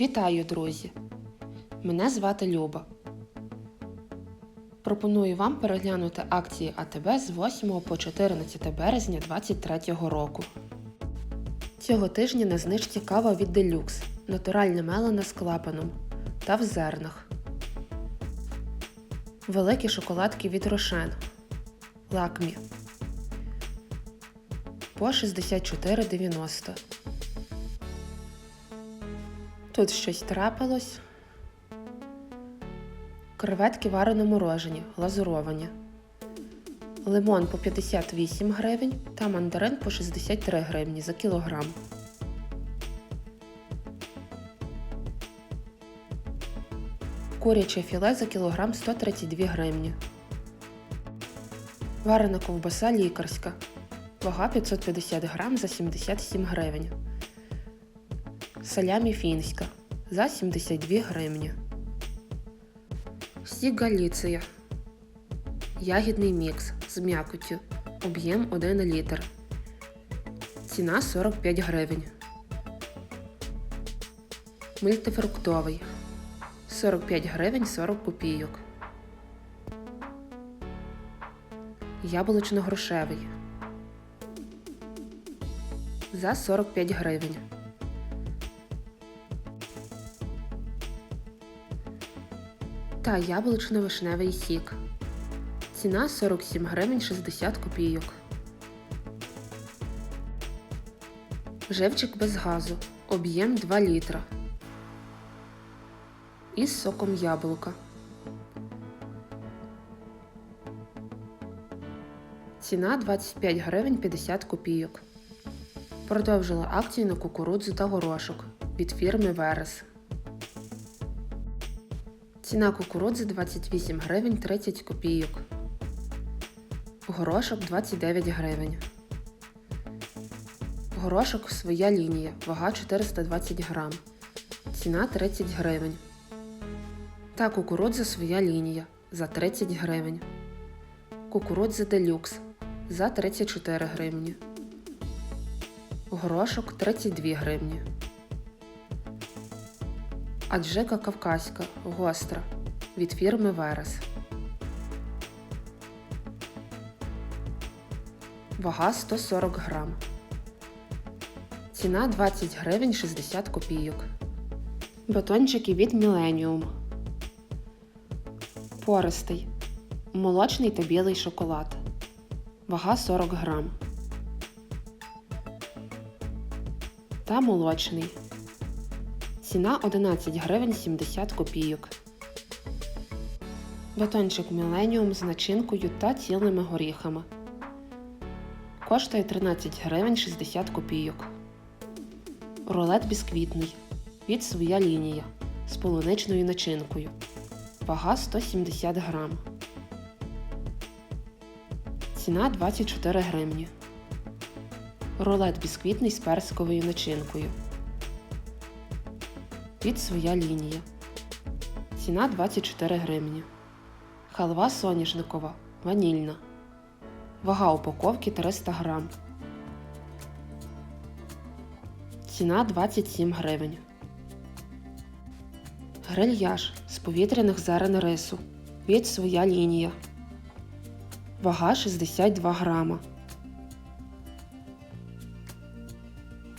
Вітаю, друзі! Мене звати Люба. Пропоную вам переглянути акції АТБ з 8 по 14 березня 2023 року. Цього тижня на знижці кава від Deluxe, натуральне мелена з клапаном та в зернах. Великі шоколадки від Рошен. Лакмі. По 64,90. Тут щось трапилось. Креветки варено морожені, глазуровані. Лимон по 58 гривень та мандарин по 63 гривні за кілограм. Куряче філе за кілограм 132 гривні. Варена ковбаса лікарська. Вага 550 грам за 77 гривень. Салямі фінська за 72 гривні. Сік Галіція. Ягідний мікс з м'якоттю. Об'єм 1 літр. Ціна 45 гривень. Мультифруктовий. 45 гривень 40 копійок. Яблучно-грушевий. За 45 гривень. Та яблучно-вишневий сік. Ціна 47 гривень 60 копійок. Живчик без газу. Об'єм 2 літра. Із соком яблука. Ціна 25 гривень 50 копійок. Продовжила акцію на кукурудзу та горошок від фірми Верес. Ціна кукурудзи 28 гривень 30 копійок. Горошок 29 гривень. Горошок своя лінія. Вага 420 грам. Ціна 30 гривень. Та кукурудза своя лінія за 30 гривень. Кукурудза делюкс за 34 гривні. Горошок 32 гривні. Аджика кавказька гостра від фірми Верес. Вага 140 грам. Ціна 20 гривень 60 копійок. Батончики від Millennium. Пористий. Молочний та білий шоколад. Вага 40 грам. Та молочний. Ціна 11 гривень 70 копійок. Батончик Millennium з начинкою та цілими горіхами. Коштує 13 гривень 60 копійок. Рулет бісквітний. Від своя лінія з полуничною начинкою. Вага 170 грам. Ціна 24 гривні. Рулет бісквітний з персиковою начинкою. Від своя лінія. Ціна 24 гривні. Халва соняшникова. Ванільна. Вага упаковки 300 грам. Ціна 27 гривень. Грильяж з повітряних зерен рису. Від своя лінія. Вага 62 грама.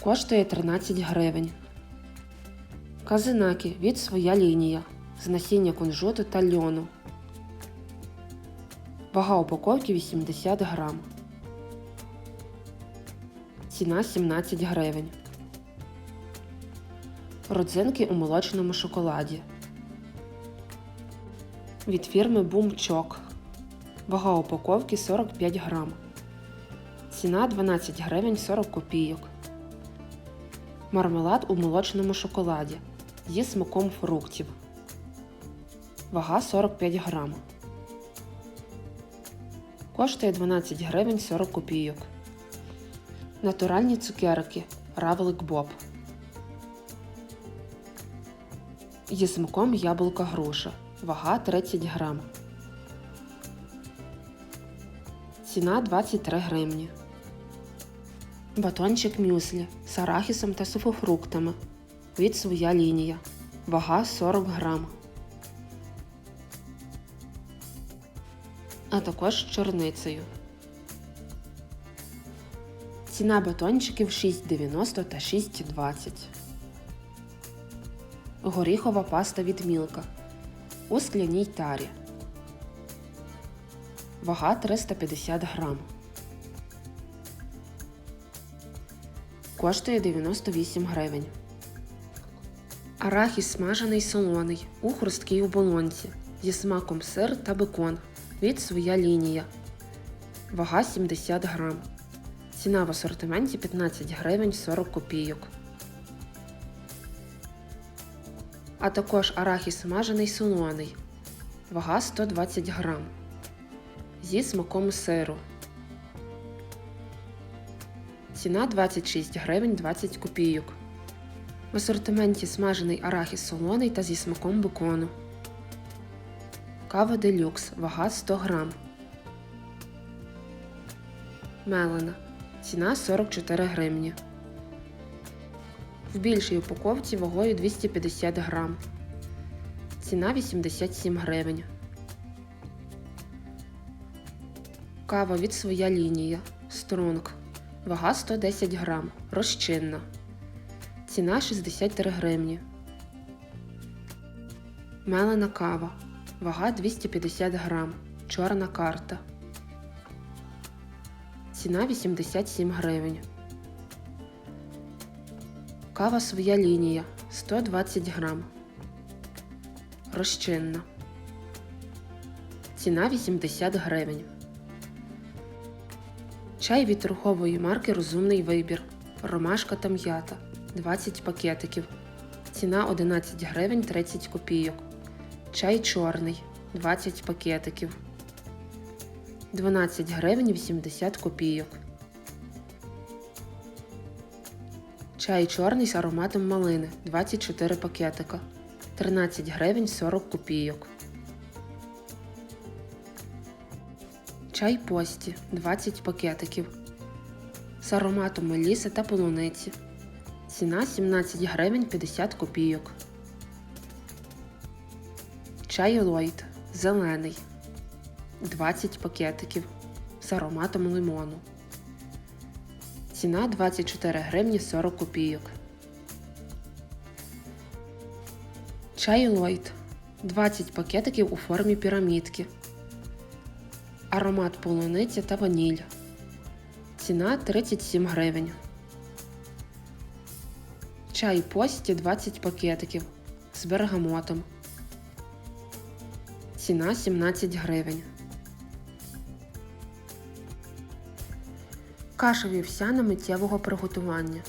Коштує 13 гривень. Казинаки від своя лінія з насіння кунжуту та льону. Вага упаковки 80 грам. Ціна 17 гривень. Родзинки у молочному шоколаді. Від фірми Бумчок. Вага упаковки 45 грам. Ціна 12 гривень 40 копійок. Мармелад у молочному шоколаді зі смаком фруктів. Вага 45 грам. Коштує 12 гривень 40 копійок. Натуральні цукерки Равлик Боб. Зі смаком яблука груша. Вага 30 грам. Ціна 23 гривні. Батончик мюслі з арахісом та сухофруктами від своя лінія. Вага 40 грам. А також чорницею. Ціна батончиків 6,90 та 6,20. Горіхова паста від Мілка у скляній тарі. Вага 350 грам. Коштує 98 гривень. Арахіс смажений солоний у хрусткій оболонці зі смаком сир та бекон від своя лінія. Вага 70 грам. Ціна в асортименті 15 гривень 40 копійок. А також арахіс смажений солоний. Вага 120 грам. Зі смаком сиру. Ціна 26 гривень 20 копійок. В асортименті смажений арахіс солоний та зі смаком бекону. Кава делюкс. Вага 100 грам. Мелена. Ціна 44 гривні. В більшій упаковці вагою 250 грам. Ціна 87 гривень. Кава від своя лінія. Стронг. Вага 110 грам. Розчинна. Ціна 63 гривні. Мелена кава. Вага 250 грам. Чорна карта. Ціна 87 гривень. Кава своя лінія 120 грам. Розчинна. Ціна 80 гривень. Чай від торгової марки Розумний вибір. Ромашка та м'ята 20 пакетиків. Ціна 11 гривень 30 копійок. Чай чорний 20 пакетиків. 12 гривень 80 копійок. Чай чорний з ароматом малини 24 пакетика. 13 гривень 40 копійок. Чай пості 20 пакетиків. З ароматом меліси та полуниці. Ціна 17 гривень 50 копійок. Чай Ллойд зелений 20 пакетиків з ароматом лимону. Ціна 24 гривні 40 копійок. Чай Ллойд 20 пакетиків у формі пірамідки. Аромат полуниці та ваніль. Ціна 37 гривень. Чай пості 20 пакетиків з бергамотом. Ціна 17 гривень. Каша вівсяна миттєвого приготування.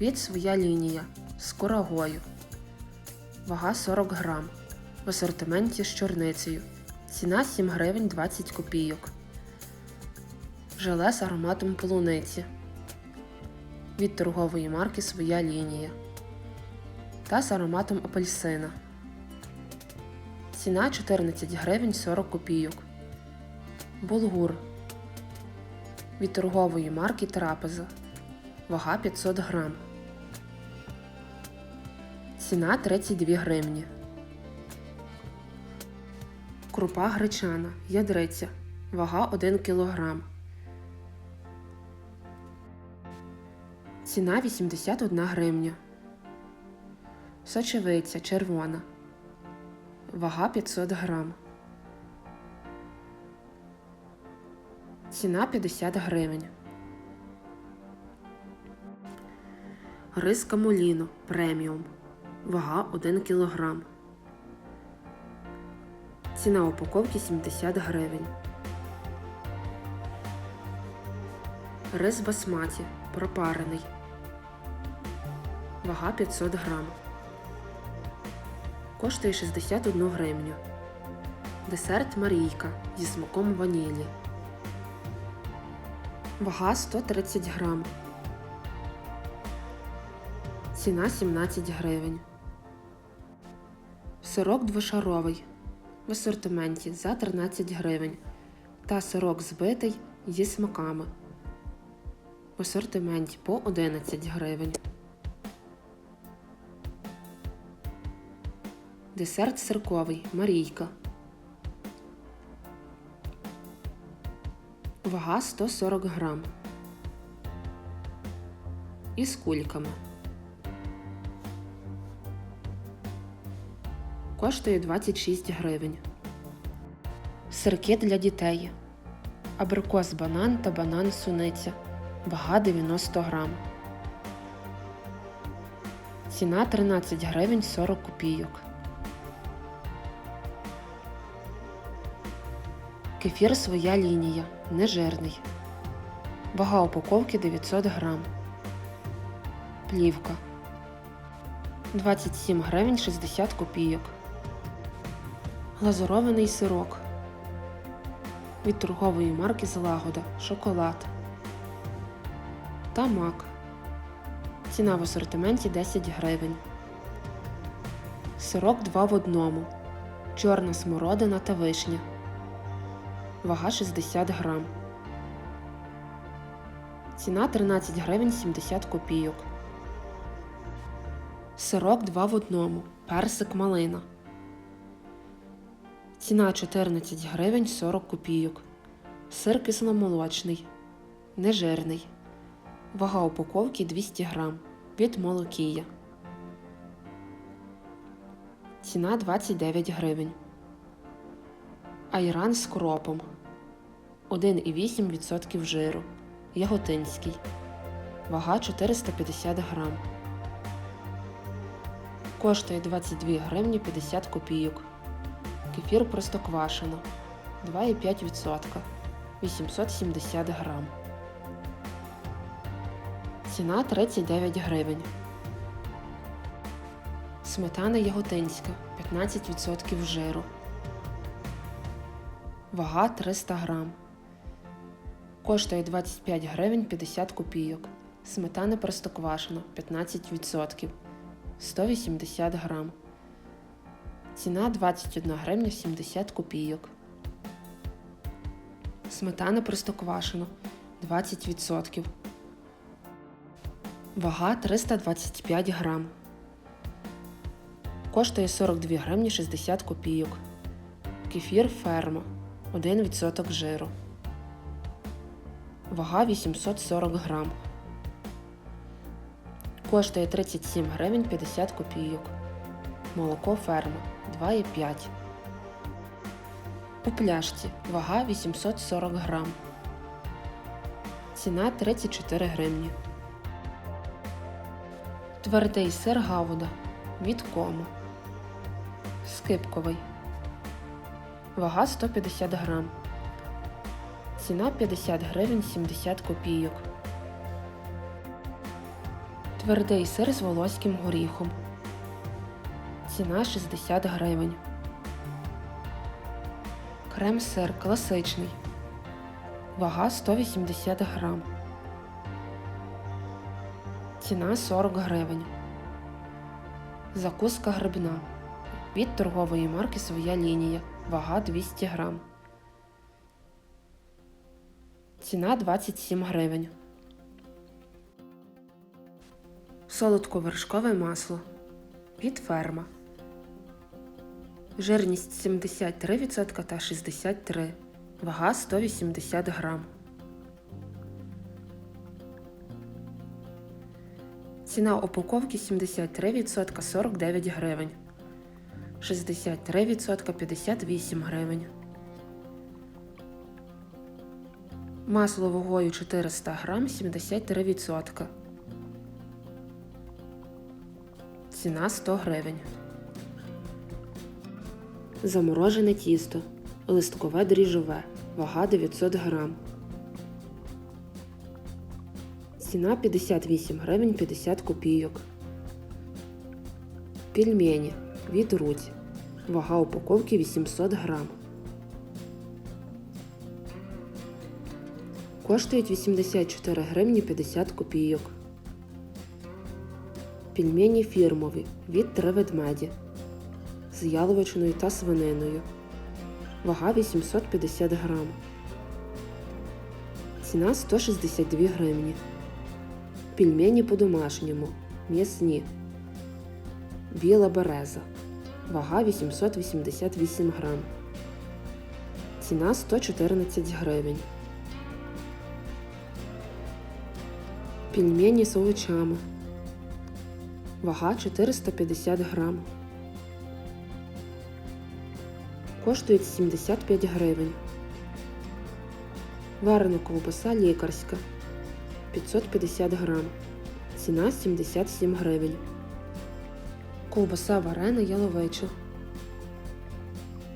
Від своя лінія з курагою. Вага 40 грам. В асортименті з чорницею. Ціна 7 гривень 20 копійок. Желе з ароматом полуниці. Від торгової марки Своя лінія. Та з ароматом апельсина. Ціна 14 гривень 40 копійок. Булгур. Від торгової марки Трапеза. Вага 500 грам. Ціна 32 гривні. Крупа гречана. Ядриця. Вага 1 кг. Ціна 81 гривня. Сочевиця червона. Вага 500 грам. Ціна 50 гривень. Рис камуліно преміум. Вага 1 кг. Ціна упаковки 70 гривень. Рис басматі пропарений. Вага 500 грам. Коштує 61 гривню. Десерт Марійка зі смаком ванілі. Вага 130 грам. Ціна 17 гривень. Сирок двошаровий в асортименті за 13 гривень. Та сирок збитий зі смаками. В асортименті по 11 гривень. Десерт сирковий Марійка. Вага 140 грам. Із кульками. Коштує 26 гривень. Сирки для дітей. Абрикос банан та банан суниця. Вага 90 грам. Ціна 13 гривень 40 копійок. Кефір своя лінія. Нежирний. Вага упаковки 900 грам. Плівка. 27 гривень 60 копійок. Глазурований сирок. Від торгової марки Злагода. Шоколад. Та мак. Ціна в асортименті 10 гривень. Сирок 2 в одному. Чорна смородина та вишня. Вага 60 грам. Ціна 13 гривень 70 копійок. Сирок 2 в одному. Персик малина. Ціна 14 гривень 40 копійок. Сир кисломолочний. Нежирний. Вага упаковки 200 грам. Від молокія. Ціна 29 гривень. Айран з кропом. 1,8% жиру. Яготинський. Вага 450 грам. Коштує 22 гривні 50 копійок. Кефір простоквашино 2,5%. 870 грам. Ціна 39 гривень. Сметана яготинська 15% жиру. Вага 300 грам. Коштує 25 гривень 50 копійок. Сметана простоквашино 15%. 180 грам. Ціна 21 гривня 70 копійок. Сметана простоквашино 20%. Вага 325 грам. Коштує 42 гривні 60 копійок. Кефір ферма 1% жиру. Вага 840 грам. Коштує 37 гривень 50 копійок. Молоко ферма 2,5. У пляшці вага 840 грам. Ціна 34 гривні. Твердий сир Гауда від кому. Скипковий. Вага 150 грам. Ціна 50 гривень 70 копійок. Твердий сир з волоським горіхом. Ціна 60 гривень. Крем-сир класичний. Вага 180 грам. Ціна 40 гривень. Закуска грибна. Від торгової марки своя лінія. Вага 200 грам. Ціна 27 гривень. Солодковершкове масло. Від ферма. Жирність 73% та 63. Вага 180 грам. Ціна упаковки 73% 49 гривень. 63% 58 гривень. Масло вагою 400 грам 73%. Ціна 100 гривень. Заморожене тісто. Листкове дріжове. Вага 900 грам. Ціна 58 гривень 50 копійок. Пельмені від Рудь. Вага упаковки 800 грам. Коштують 84 гривні 50 копійок. Пельмені фірмові від три ведмеді з яловичиною та свининою. Вага 850 грам. Ціна 162 гривні. Пельмені по-домашньому. М'ясні. Біла береза. вага 888 грам. Ціна 114 гривень. Пельмені з овочами. Вага 450 грам. Коштують 75 гривень. Варена ковбаса лікарська 550 грам. Ціна 77 гривень. Ковбаса варена яловича.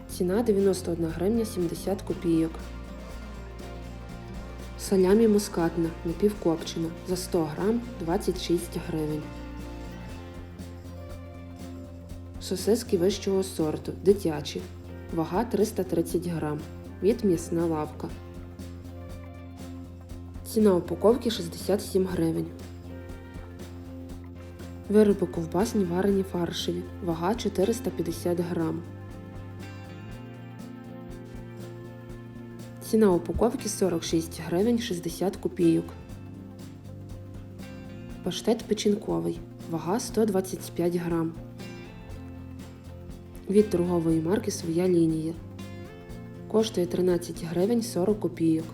Ціна 91 гривня 70 копійок. Салямі мускатна напівкопчена за 100 грам 26 гривень. Сосиски вищого сорту дитячі. Вага 330 грам. Від м'ясна лавка. Ціна упаковки 67 гривень. Вироби ковбасні варені фаршеві. Вага 450 грам. Ціна упаковки 46 гривень 60 копійок. Паштет печінковий. Вага 125 грам. Від торгової марки Своя лінія. Коштує 13 гривень 40 копійок.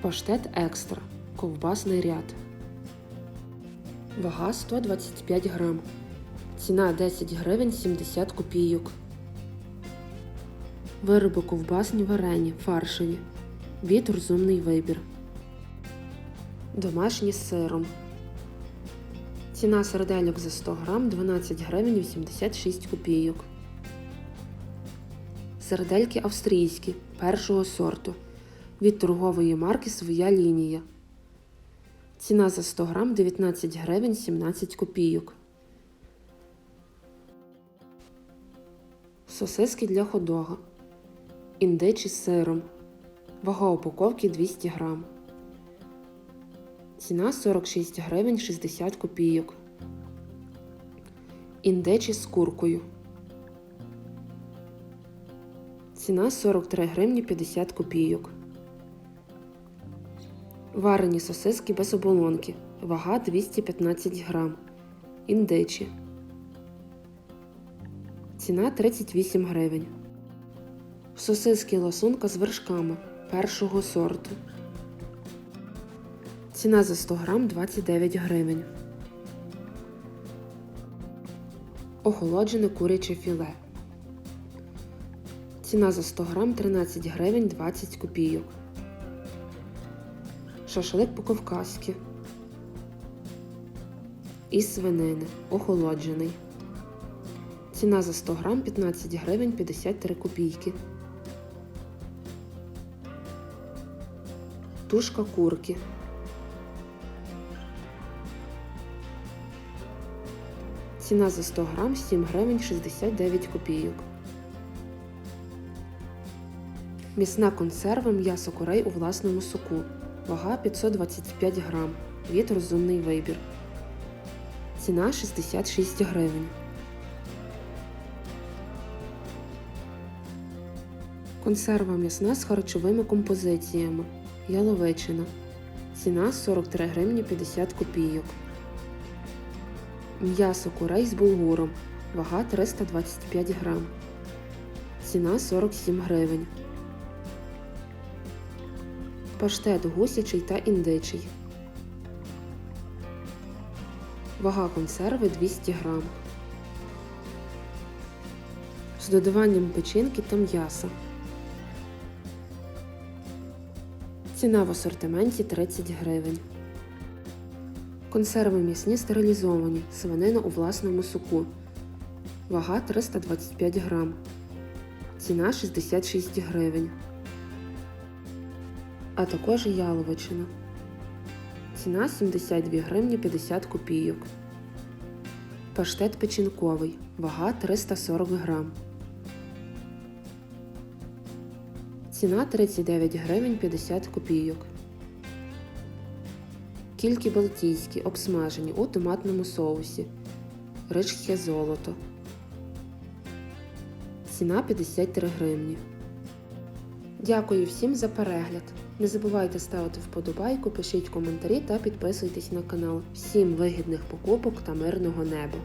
Паштет екстра. Ковбасний ряд. Вага 125 грам. Ціна 10 гривень 70 копійок. Вироби ковбасні варені, фаршеві. Від розумний вибір. Домашні з сиром. Ціна сердельок за 100 грам 12 гривень 86 копійок. Сердельки австрійські першого сорту. Від торгової марки Своя лінія. Ціна за 100 грам 19 гривень 17 копійок. Сосиски для ходога. Індичі з сиром. Вага упаковки 200 грам. Ціна 46 гривень 60 копійок. Індичі з куркою. Ціна 43 гривні 50 копійок. Варені сосиски без оболонки. Вага 215 грам. Індичі. Ціна 38 гривень. Сосиски ласунка з вершками першого сорту. Ціна за 100 грам 29 гривень. Охолоджене куряче філе. Ціна за 100 грам 13 гривень 20 копійок. Шашлик по-кавказьки. Із свинини. Охолоджений. Ціна за 100 грам 15 гривень 53 копійки. Тушка курки. Ціна за 100 грам 7 гривень 69 копійок. Місна консерва м'ясо курей у власному соку. Вага 525 грам. Від розумний вибір. Ціна 66 гривень. Консерва м'ясна з харчовими композиціями. Яловичина. Ціна 43 гривні 50 копійок. М'ясо курей з булгуром. Вага 325 грам. Ціна 47 гривень. Паштет гусячий та індичий. Вага консерви 200 грам. З додаванням печінки та м'яса. Ціна в асортименті 30 гривень. Консерви м'ясні стерилізовані. Свинина у власному соку. Вага 325 грам. Ціна 66 гривень. А також яловичина. Ціна 72 гривні 50 копійок. Паштет печінковий. Вага 340 грам. Ціна 39 гривень 50 копійок. Кільки балтійські обсмажені у томатному соусі. Рижське золото. Ціна 53 гривні. Дякую всім за перегляд. Не забувайте ставити вподобайку, пишіть коментарі та підписуйтесь на канал. Всім вигідних покупок та мирного неба!